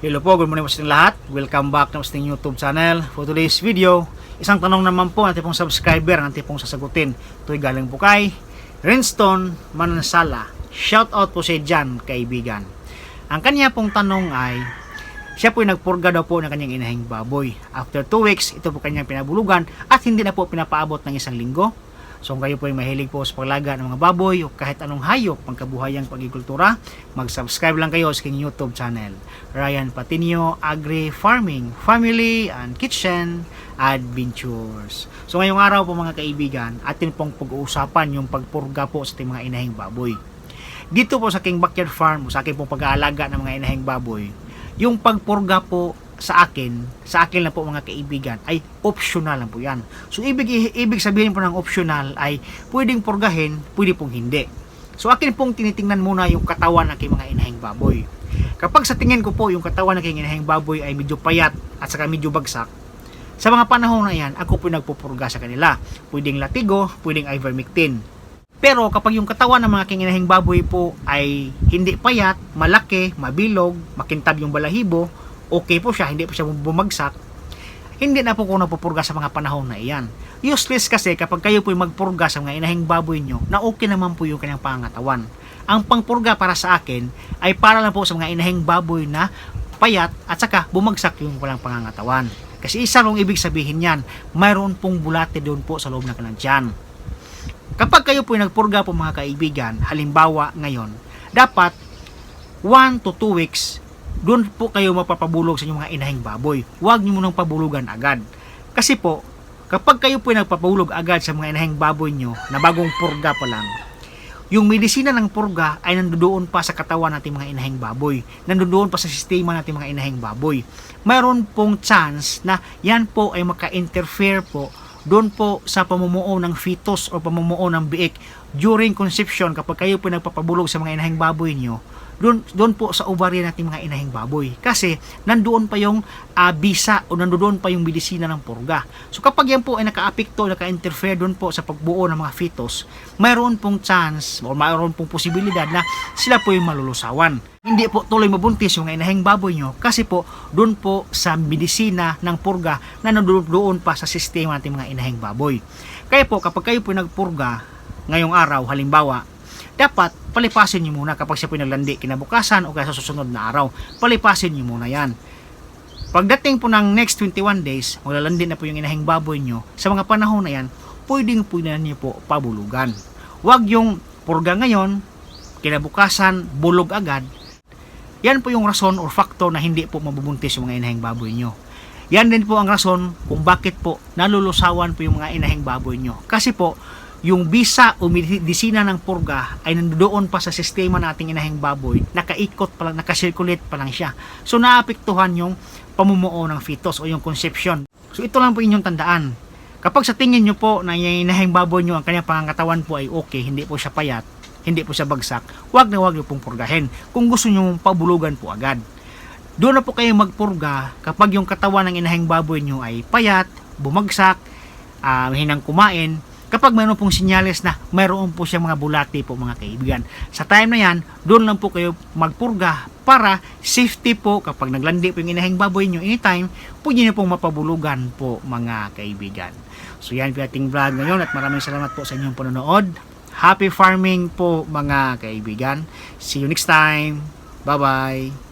Hello po, good morning po sa lahat. Welcome back na sa YouTube channel. For today's video, isang tanong naman po ng ating pong subscriber ang ating pong sasagutin. Ito'y galing po kay Rinston Manansala. Shout out po siya dyan, kaibigan. Ang kanya pong tanong ay, siya po nagpurga daw po ng kanyang inahing baboy. After 2 weeks, ito po kanyang pinabulugan at hindi na po pinapaabot ng isang linggo. So kung kayo po ay mahilig po sa paglaga ng mga baboy o kahit anong hayop pangkabuhayang pagkikultura, mag-subscribe lang kayo sa aking YouTube channel. Ryan Patinio Agri Farming, Family and Kitchen Adventures. So ngayong araw po mga kaibigan, atin pong pag-uusapan yung pagpurga po sa ating mga inahing baboy. Dito po sa aking backyard farm, sa aking pong pag-aalaga ng mga inahing baboy, yung pagpurga po sa akin, sa akin lang po mga kaibigan, ay optional lang po yan. So, ibig, ibig sabihin po ng optional ay pwedeng purgahin, pwede pong hindi. So, akin pong tinitingnan muna yung katawan ng aking mga inahing baboy. Kapag sa tingin ko po yung katawan ng aking inahing baboy ay medyo payat at saka medyo bagsak, sa mga panahon na yan, ako po nagpupurga sa kanila. Pwedeng latigo, pwedeng ivermectin. Pero kapag yung katawan ng mga kinginahing baboy po ay hindi payat, malaki, mabilog, makintab yung balahibo, okay po siya, hindi po siya bumagsak, hindi na po ko napupurga sa mga panahon na iyan. Useless kasi kapag kayo po magpurga sa mga inahing baboy nyo, na okay naman po yung kanyang pangatawan. Ang pangpurga para sa akin ay para lang po sa mga inahing baboy na payat at saka bumagsak yung walang pangangatawan. Kasi isa lang ibig sabihin yan, mayroon pong bulate doon po sa loob ng kanilang tiyan. Kapag kayo po nagpurga po mga kaibigan, halimbawa ngayon, dapat 1 to 2 weeks, doon po kayo mapapabulog sa inyong mga inahing baboy. Huwag nyo munang pabulugan agad. Kasi po, kapag kayo po nagpapabulog agad sa mga inahing baboy nyo na bagong purga pa lang, yung medisina ng purga ay nandoon pa sa katawan nating mga inahing baboy. Nandoon pa sa sistema nating mga inahing baboy. Mayroon pong chance na yan po ay maka-interfere po doon po sa pamumuo ng fetus o pamumuo ng biik during conception kapag kayo po nagpapabulog sa mga inahing baboy nyo doon, doon po sa ovary nating mga inahing baboy. Kasi nandoon pa yung uh, bisa o nandoon pa yung medisina ng purga. So kapag yan po ay naka-apekto naka-interfere doon po sa pagbuo ng mga fetus mayroon pong chance o mayroon pong posibilidad na sila po yung malulusawan. Hindi po tuloy mabuntis yung inahing baboy nyo kasi po doon po sa medisina ng purga na nandoon pa sa sistema nating mga inahing baboy. Kaya po kapag kayo po nagpurga ngayong araw halimbawa dapat palipasin nyo muna kapag siya po naglandi kinabukasan o kaya sa susunod na araw. Palipasin nyo muna yan. Pagdating po ng next 21 days, maglalandi na po yung inahing baboy nyo, sa mga panahon na yan, pwedeng pwede na nyo po pabulugan. Huwag yung purga ngayon, kinabukasan, bulog agad. Yan po yung rason or factor na hindi po mabubuntis yung mga inahing baboy nyo. Yan din po ang rason kung bakit po nalulusawan po yung mga inahing baboy nyo. Kasi po, yung bisa o medisina ng purga ay nandoon pa sa sistema nating inahing baboy, nakaikot pa lang, nakasirculate pa lang siya. So naapektuhan yung pamumuo ng fetus o yung conception. So ito lang po inyong tandaan. Kapag sa tingin nyo po na yung inahing baboy nyo, ang kanyang pangangatawan po ay okay, hindi po siya payat, hindi po siya bagsak, wag na wag nyo pong purgahin. Kung gusto nyo pabulugan po agad. Doon na po kayo magpurga kapag yung katawan ng inahing baboy nyo ay payat, bumagsak, uh, hinang kumain, kapag mayroon pong sinyales na mayroon po siyang mga bulati po mga kaibigan. Sa time na yan, doon lang po kayo magpurga para safety po kapag naglandi po yung inahing baboy nyo anytime, pwede nyo pong mapabulugan po mga kaibigan. So yan po ating vlog ngayon at maraming salamat po sa inyong panonood. Happy farming po mga kaibigan. See you next time. Bye-bye.